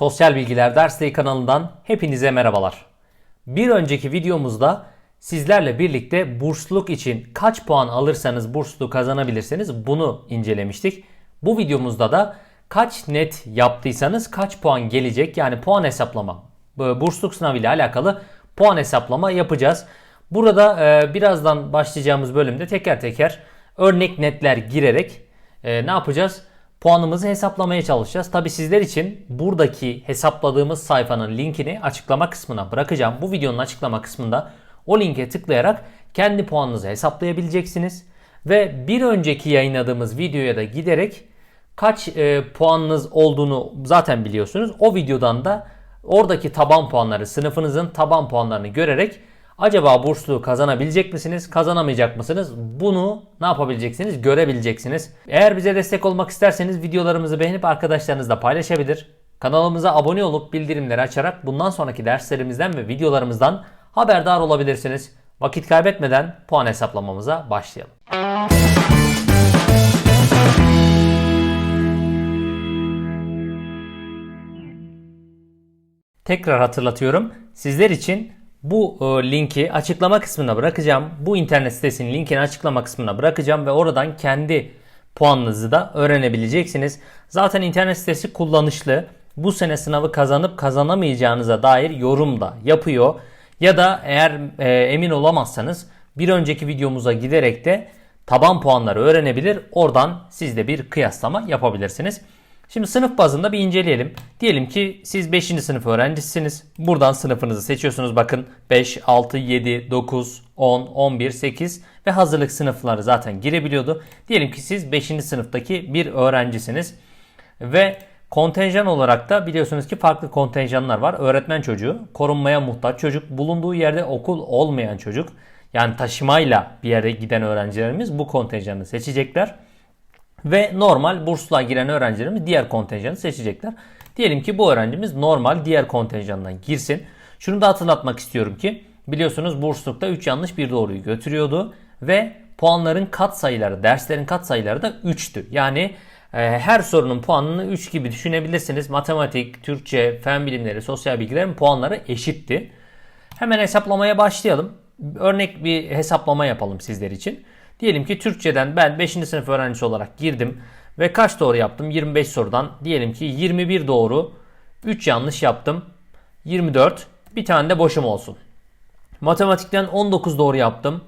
Sosyal Bilgiler Dersliği kanalından hepinize merhabalar. Bir önceki videomuzda sizlerle birlikte bursluluk için kaç puan alırsanız burslu kazanabilirsiniz bunu incelemiştik. Bu videomuzda da kaç net yaptıysanız kaç puan gelecek yani puan hesaplama. Bu Bursluluk sınavı ile alakalı puan hesaplama yapacağız. Burada e, birazdan başlayacağımız bölümde teker teker örnek netler girerek e, ne yapacağız? Puanımızı hesaplamaya çalışacağız. Tabi sizler için buradaki hesapladığımız sayfanın linkini açıklama kısmına bırakacağım. Bu videonun açıklama kısmında o linke tıklayarak kendi puanınızı hesaplayabileceksiniz. Ve bir önceki yayınladığımız videoya da giderek kaç e, puanınız olduğunu zaten biliyorsunuz. O videodan da oradaki taban puanları, sınıfınızın taban puanlarını görerek acaba burslu kazanabilecek misiniz, kazanamayacak mısınız? Bunu ne yapabileceksiniz? Görebileceksiniz. Eğer bize destek olmak isterseniz videolarımızı beğenip arkadaşlarınızla paylaşabilir. Kanalımıza abone olup bildirimleri açarak bundan sonraki derslerimizden ve videolarımızdan haberdar olabilirsiniz. Vakit kaybetmeden puan hesaplamamıza başlayalım. Tekrar hatırlatıyorum. Sizler için bu e, linki açıklama kısmına bırakacağım. Bu internet sitesinin linkini açıklama kısmına bırakacağım ve oradan kendi puanınızı da öğrenebileceksiniz. Zaten internet sitesi kullanışlı. Bu sene sınavı kazanıp kazanamayacağınıza dair yorum da yapıyor. Ya da eğer e, emin olamazsanız bir önceki videomuza giderek de taban puanları öğrenebilir. Oradan siz de bir kıyaslama yapabilirsiniz. Şimdi sınıf bazında bir inceleyelim. Diyelim ki siz 5. sınıf öğrencisiniz. Buradan sınıfınızı seçiyorsunuz. Bakın 5, 6, 7, 9, 10, 11, 8 ve hazırlık sınıfları zaten girebiliyordu. Diyelim ki siz 5. sınıftaki bir öğrencisiniz. Ve kontenjan olarak da biliyorsunuz ki farklı kontenjanlar var. Öğretmen çocuğu, korunmaya muhtaç çocuk, bulunduğu yerde okul olmayan çocuk. Yani taşımayla bir yere giden öğrencilerimiz bu kontenjanı seçecekler. Ve normal bursluğa giren öğrencilerimiz diğer kontenjanı seçecekler. Diyelim ki bu öğrencimiz normal diğer kontenjandan girsin. Şunu da hatırlatmak istiyorum ki biliyorsunuz burslulukta 3 yanlış bir doğruyu götürüyordu. Ve puanların kat sayıları, derslerin kat sayıları da 3'tü. Yani e, her sorunun puanını 3 gibi düşünebilirsiniz. Matematik, Türkçe, fen bilimleri, sosyal bilgilerin puanları eşitti. Hemen hesaplamaya başlayalım. Örnek bir hesaplama yapalım sizler için. Diyelim ki Türkçeden ben 5. sınıf öğrencisi olarak girdim ve kaç doğru yaptım? 25 sorudan diyelim ki 21 doğru, 3 yanlış yaptım. 24. Bir tane de boşum olsun. Matematikten 19 doğru yaptım.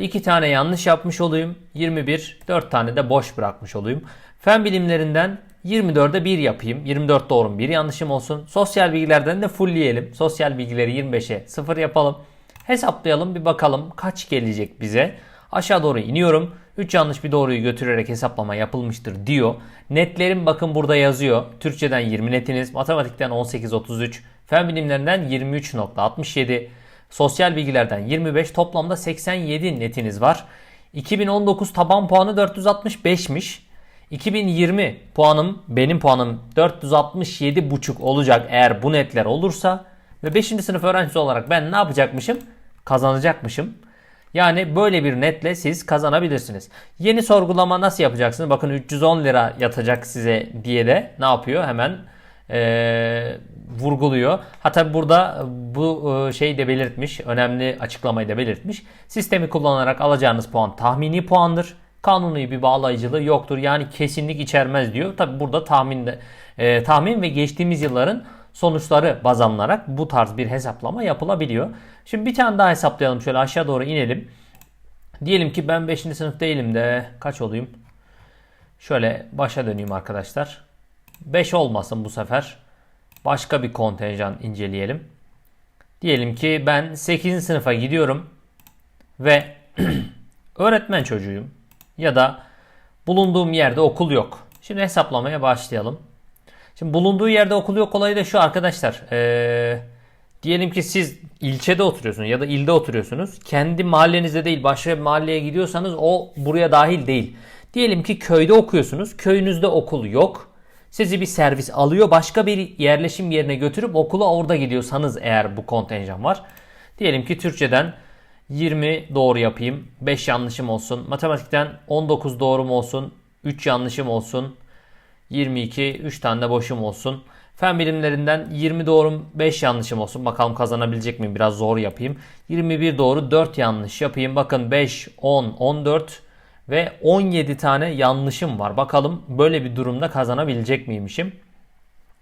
2 tane yanlış yapmış olayım. 21. 4 tane de boş bırakmış olayım. Fen bilimlerinden 24'e 1 yapayım. 24 doğrum 1 yanlışım olsun. Sosyal bilgilerden de fullleyelim. Sosyal bilgileri 25'e 0 yapalım. Hesaplayalım bir bakalım kaç gelecek bize. Aşağı doğru iniyorum. 3 yanlış bir doğruyu götürerek hesaplama yapılmıştır diyor. Netlerim bakın burada yazıyor. Türkçeden 20 netiniz, matematikten 18.33, fen bilimlerinden 23.67, sosyal bilgilerden 25, toplamda 87 netiniz var. 2019 taban puanı 465'miş. 2020 puanım, benim puanım 467,5 olacak eğer bu netler olursa. Ve 5. sınıf öğrencisi olarak ben ne yapacakmışım? Kazanacakmışım. Yani böyle bir netle siz kazanabilirsiniz. Yeni sorgulama nasıl yapacaksınız? Bakın 310 lira yatacak size diye de ne yapıyor? Hemen ee, vurguluyor. Hatta burada bu e, şeyi de belirtmiş. Önemli açıklamayı da belirtmiş. Sistemi kullanarak alacağınız puan tahmini puandır. Kanuni bir bağlayıcılığı yoktur. Yani kesinlik içermez diyor. Tabi burada tahmin, e, tahmin ve geçtiğimiz yılların sonuçları baz alınarak bu tarz bir hesaplama yapılabiliyor. Şimdi bir tane daha hesaplayalım. Şöyle aşağı doğru inelim. Diyelim ki ben 5. sınıf değilim de kaç olayım? Şöyle başa döneyim arkadaşlar. 5 olmasın bu sefer. Başka bir kontenjan inceleyelim. Diyelim ki ben 8. sınıfa gidiyorum ve öğretmen çocuğuyum ya da bulunduğum yerde okul yok. Şimdi hesaplamaya başlayalım. Şimdi bulunduğu yerde okul yok olayı da şu arkadaşlar. Ee, diyelim ki siz ilçede oturuyorsunuz ya da ilde oturuyorsunuz. Kendi mahallenizde değil başka bir mahalleye gidiyorsanız o buraya dahil değil. Diyelim ki köyde okuyorsunuz. Köyünüzde okul yok. Sizi bir servis alıyor. Başka bir yerleşim yerine götürüp okula orada gidiyorsanız eğer bu kontenjan var. Diyelim ki Türkçeden 20 doğru yapayım. 5 yanlışım olsun. Matematikten 19 doğrum olsun. 3 yanlışım olsun. 22, 3 tane de boşum olsun. Fen bilimlerinden 20 doğrum 5 yanlışım olsun. Bakalım kazanabilecek miyim? Biraz zor yapayım. 21 doğru 4 yanlış yapayım. Bakın 5, 10, 14 ve 17 tane yanlışım var. Bakalım böyle bir durumda kazanabilecek miymişim?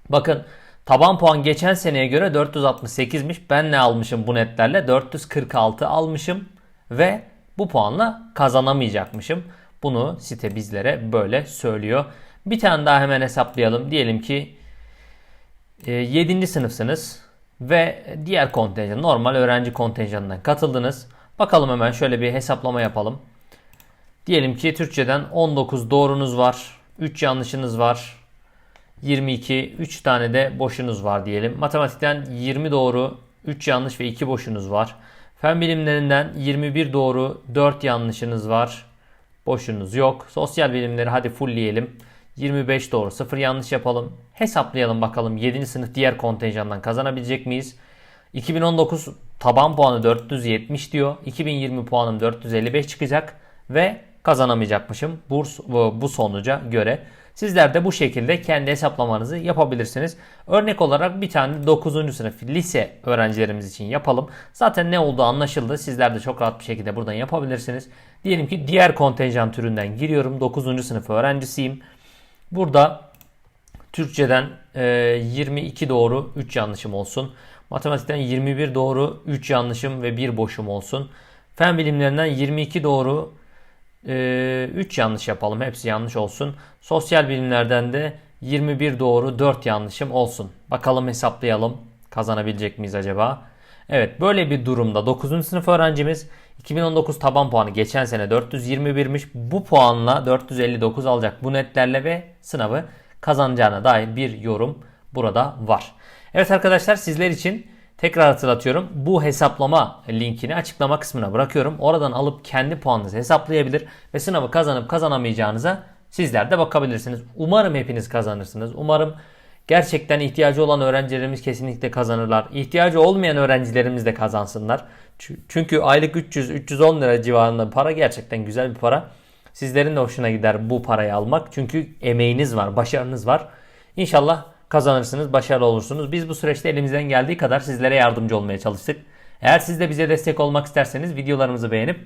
Bakın taban puan geçen seneye göre 468'miş. Ben ne almışım bu netlerle? 446 almışım ve bu puanla kazanamayacakmışım. Bunu site bizlere böyle söylüyor. Bir tane daha hemen hesaplayalım. Diyelim ki 7. sınıfsınız ve diğer kontenjan normal öğrenci kontenjanından katıldınız. Bakalım hemen şöyle bir hesaplama yapalım. Diyelim ki Türkçeden 19 doğrunuz var, 3 yanlışınız var. 22, 3 tane de boşunuz var diyelim. Matematikten 20 doğru, 3 yanlış ve 2 boşunuz var. Fen bilimlerinden 21 doğru, 4 yanlışınız var. Boşunuz yok. Sosyal bilimleri hadi fullleyelim. 25 doğru, 0 yanlış yapalım. Hesaplayalım bakalım 7. sınıf diğer kontenjandan kazanabilecek miyiz? 2019 taban puanı 470 diyor. 2020 puanım 455 çıkacak ve kazanamayacakmışım burs bu sonuca göre. Sizler de bu şekilde kendi hesaplamanızı yapabilirsiniz. Örnek olarak bir tane 9. sınıf lise öğrencilerimiz için yapalım. Zaten ne olduğu anlaşıldı. Sizler de çok rahat bir şekilde buradan yapabilirsiniz. Diyelim ki diğer kontenjan türünden giriyorum. 9. sınıf öğrencisiyim. Burada Türkçeden 22 doğru 3 yanlışım olsun. Matematikten 21 doğru 3 yanlışım ve 1 boşum olsun. Fen bilimlerinden 22 doğru 3 yanlış yapalım. Hepsi yanlış olsun. Sosyal bilimlerden de 21 doğru 4 yanlışım olsun. Bakalım hesaplayalım. Kazanabilecek miyiz acaba? Evet böyle bir durumda 9. sınıf öğrencimiz 2019 taban puanı geçen sene 421'miş. Bu puanla 459 alacak bu netlerle ve sınavı kazanacağına dair bir yorum burada var. Evet arkadaşlar sizler için tekrar hatırlatıyorum. Bu hesaplama linkini açıklama kısmına bırakıyorum. Oradan alıp kendi puanınızı hesaplayabilir ve sınavı kazanıp kazanamayacağınıza sizler de bakabilirsiniz. Umarım hepiniz kazanırsınız. Umarım gerçekten ihtiyacı olan öğrencilerimiz kesinlikle kazanırlar. İhtiyacı olmayan öğrencilerimiz de kazansınlar. Çünkü aylık 300-310 lira civarında para gerçekten güzel bir para. Sizlerin de hoşuna gider bu parayı almak. Çünkü emeğiniz var, başarınız var. İnşallah kazanırsınız, başarılı olursunuz. Biz bu süreçte elimizden geldiği kadar sizlere yardımcı olmaya çalıştık. Eğer siz de bize destek olmak isterseniz videolarımızı beğenip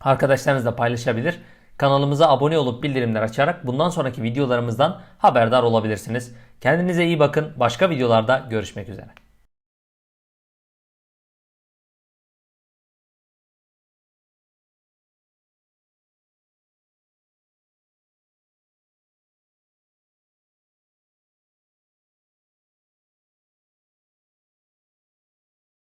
arkadaşlarınızla paylaşabilir. Kanalımıza abone olup bildirimler açarak bundan sonraki videolarımızdan haberdar olabilirsiniz. Kendinize iyi bakın. Başka videolarda görüşmek üzere.